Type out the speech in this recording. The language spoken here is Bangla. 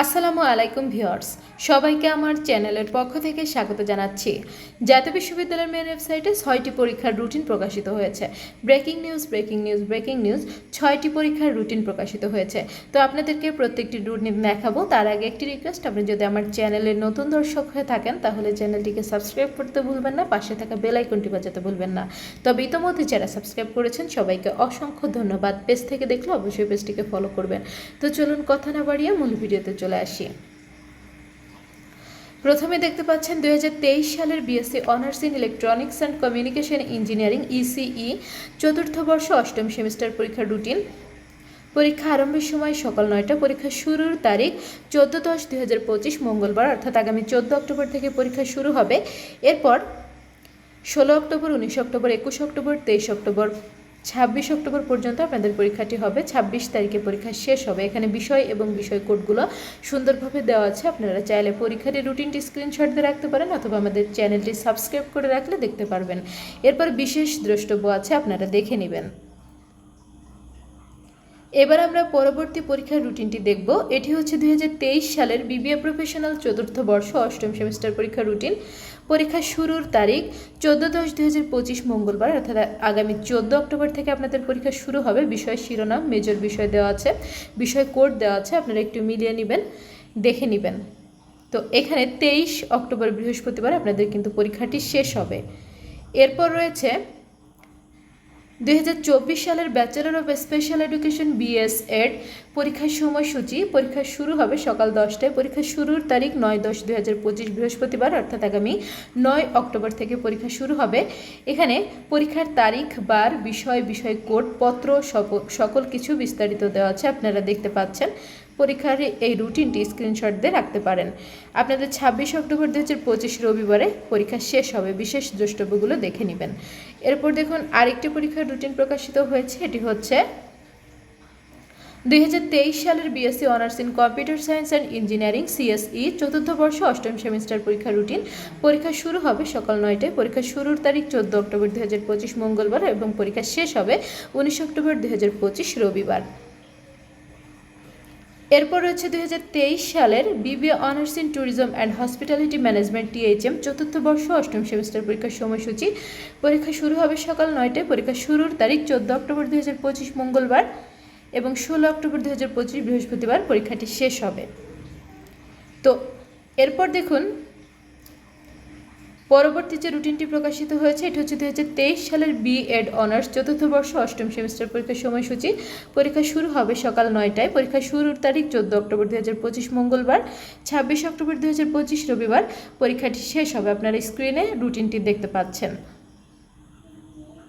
আসসালামু আলাইকুম ভিউয়ার্স, সবাইকে আমার চ্যানেলের পক্ষ থেকে স্বাগত জানাচ্ছি। জাতীয় বিশ্ববিদ্যালয়ের মেন ওয়েবসাইটে ছয়টি পরীক্ষার রুটিন প্রকাশিত হয়েছে। Breaking news breaking news breaking news ছয়টি পরীক্ষার রুটিন প্রকাশিত হয়েছে। তো আপনাদেরকে প্রত্যেকটি রুটিন দেখাবো। তার আগে একটি রিকোয়েস্ট আপনি যদি আমার চ্যানেলের নতুন দর্শক হয়ে থাকেন, তাহলে চ্যানেলটিকে সাবস্ক্রাইব করতে ভুলবেন না, পাশে থাকা বেল আইকনটি বাজাতে ভুলবেন না। তবে ইতোমধ্যে যারা সাবস্ক্রাইব করেছেন, সবাইকে অসংখ্য ধন্যবাদ। পেজ থেকে দেখলে অবশ্যই পেজটিকে ফলো করবেন। তো চলুন কথা না বাড়িয়ে মূল ভিডিওতে চলে আসি। প্রথমে দেখতে পাচ্ছেন দুই সালের BSc honours in electronics and communication engineering ECE চতুর্থ বর্ষ অষ্টম সেমিস্টার পরীক্ষার রুটিন পরীক্ষা আরম্ভের সময় সকাল নয়টা, পরীক্ষা শুরুর তারিখ চোদ্দ দশ দুই মঙ্গলবার, অর্থাৎ আগামী চোদ্দ অক্টোবর থেকে পরীক্ষা শুরু হবে। এরপর ষোলো অক্টোবর, উনিশ অক্টোবর, একুশ অক্টোবর, তেইশ অক্টোবর ছাব্বিশ অক্টোবর পর্যন্ত আপনাদের পরীক্ষাটি হবে। ছাব্বিশ তারিখে পরীক্ষা শেষ হবে। এখানে বিষয় এবং বিষয় কোডগুলো সুন্দরভাবে দেওয়া আছে। আপনারা চাইলে পরীক্ষাটি রুটিনটি স্ক্রিনশট দিয়ে রাখতে পারেন অথবা আমাদের চ্যানেলটি সাবস্ক্রাইব করে রাখলে দেখতে পারবেন। এরপর বিশেষ দ্রষ্টব্য আছে, আপনারা দেখে নেবেন। এবার আমরা পরবর্তী পরীক্ষার রুটিনটি দেখব। এটি হচ্ছে দু হাজার তেইশ সালের বিবিএ প্রফেশনাল চতুর্থ বর্ষ অষ্টম সেমিস্টার পরীক্ষার রুটিন। পরীক্ষা শুরুর তারিখ চোদ্দ দশ দুই হাজার পঁচিশ মঙ্গলবার, অর্থাৎ আগামী চোদ্দ অক্টোবর থেকে আপনাদের পরীক্ষা শুরু হবে। বিষয় শিরোনাম মেজর বিষয় দেওয়া আছে, বিষয় কোড দেওয়া আছে, আপনারা একটু মিলিয়ে নেবেন, দেখে নেবেন। তো এখানে তেইশ অক্টোবর বৃহস্পতিবার আপনাদের কিন্তু পরীক্ষাটি শেষ হবে। এরপর রয়েছে দুই হাজার চব্বিশ সালের bachelor of special education BS Ed পরীক্ষার সময়সূচি, পরীক্ষা শুরু হবে সকাল দশটায়। পরীক্ষা শুরুর তারিখ নয় দশ দুই হাজার পঁচিশ বৃহস্পতিবার, অর্থাৎ আগামী নয় অক্টোবর থেকে পরীক্ষা শুরু হবে। এখানে পরীক্ষার তারিখ, বার, বিষয় বিষয় কোড পত্র সকল কিছু বিস্তারিত দেওয়া আছে, আপনারা দেখতে পাচ্ছেন। পরীক্ষার এই রুটিনটি স্ক্রিনশট দিয়ে রাখতে পারেন। আপনাদের ছাব্বিশ অক্টোবর দু হাজার পঁচিশ রবিবারে পরীক্ষা শেষ হবে। বিশেষ দ্রষ্টব্যগুলো দেখে নেবেন। এরপর দেখুন আরেকটি পরীক্ষার রুটিন প্রকাশিত হয়েছে। এটি হচ্ছে দুই হাজার তেইশ সালের BSc honours in computer science and engineering CSE চতুর্থ বর্ষ, অষ্টম সেমিস্টার পরীক্ষা রুটিন। পরীক্ষা শুরু হবে সকাল নয়টায়। পরীক্ষা শুরুর তারিখ চোদ্দ অক্টোবর দুই হাজার পঁচিশ মঙ্গলবার এবং পরীক্ষা শেষ হবে উনিশ অক্টোবর দুই হাজার পঁচিশ রবিবার। এরপর রয়েছে দু হাজার তেইশ সালের BBA honours in tourism and hospitality management THM চতুর্থ বর্ষ অষ্টম সেমিস্টার পরীক্ষার সময়সূচি। পরীক্ষা শুরু হবে সকাল নয়টায়। পরীক্ষা শুরুর তারিখ চোদ্দ অক্টোবর দুই হাজার পঁচিশ মঙ্গলবার এবং ষোলো অক্টোবর দুই হাজার পঁচিশ বৃহস্পতিবার পরীক্ষাটি শেষ হবে। তো এরপর দেখুন পরবর্তী যে রুটিনটি প্রকাশিত হয়েছে, এটি হচ্ছে দু হাজার তেইশ সালের বি এড অনার্স, চতুর্থ বর্ষ, অষ্টম সেমিস্টার পরীক্ষার সময়সূচি। পরীক্ষা শুরু হবে সকাল নয়টায়। পরীক্ষা শুরুর তারিখ চোদ্দ অক্টোবর দু হাজার পঁচিশ মঙ্গলবার, ছাব্বিশ অক্টোবর দু হাজার পঁচিশ রবিবার। পরীক্ষাটি শেষ হবে। আপনারা স্ক্রিনে রুটিনটি দেখতে পাচ্ছেন।